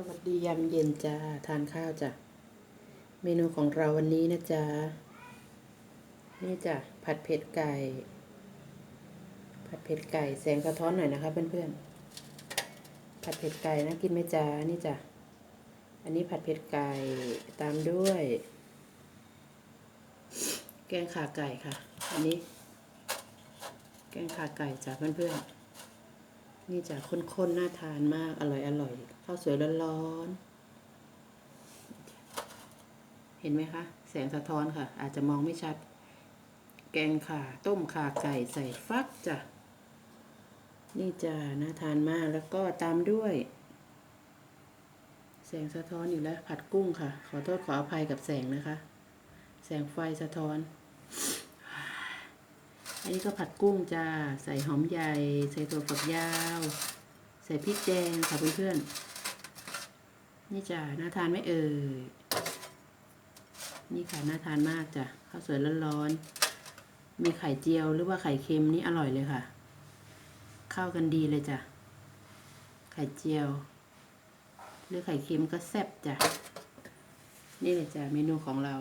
สวัสดียามเย็นจ้า ทานข้าวจ้ะ เมนูของเราวันนี้นะจ๊ะ นี่จ้ะ ผัดเผ็ดไก่ ผัดเผ็ดไก่แสงสะท้อนหน่อยนะคะเพื่อนๆ ผัดเผ็ดไก่นะกินไหมจ้านี่จ้ะ อันนี้ผัดเผ็ดไก่ตามด้วย แกงขาไก่ค่ะ อันนี้ แกงขาไก่จ้ะเพื่อนๆ นี่จ้ะข้นๆ น่าทานมาก อร่อยอร่อย สวยร้อนๆ เห็นไหมคะ แสงสะท้อนค่ะ อาจจะมองไม่ชัด แกงข่าต้มข่าไก่ใส่ฟักจ้ะ นี่จ้ะน่าทานมากแล้วก็ตามด้วย แสงสะท้อนอยู่แล้ว ผัดกุ้งค่ะ ขอโทษขออภัยกับแสงนะคะ แสงไฟสะท้อน อันนี้ก็ผัดกุ้งจ้า ใส่หอมใหญ่ ใส่ถั่วฝักยาวใส่พริกแดงค่ะเพื่อนๆ นี่จ้าน่าทานไหมเอ่ย นี่ค่ะน่าทานมากจ้ะข้าวสวยร้อนๆ มีไข่เจียวหรือว่าไข่เค็มนี่อร่อยเลยค่ะ เข้ากันดีเลยจ้ะ ไข่เจียว หรือไข่เค็มก็แซ่บจ้ะ นี่เลยจ้ะเมนูของเรา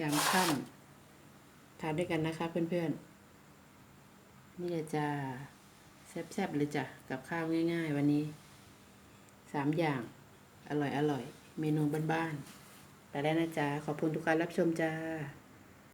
ยามค่ำทานด้วยกันนะคะเพื่อนๆ นี่เลยจ้าแซ่บๆเลยจ้ะ กับข้าวง่าย ๆ วันนี้ สามอย่าง อร่อยอร่อย เมนูบ้านๆไปแล้วนะจ๊ะ ขอบคุณทุกการรับชมจ้า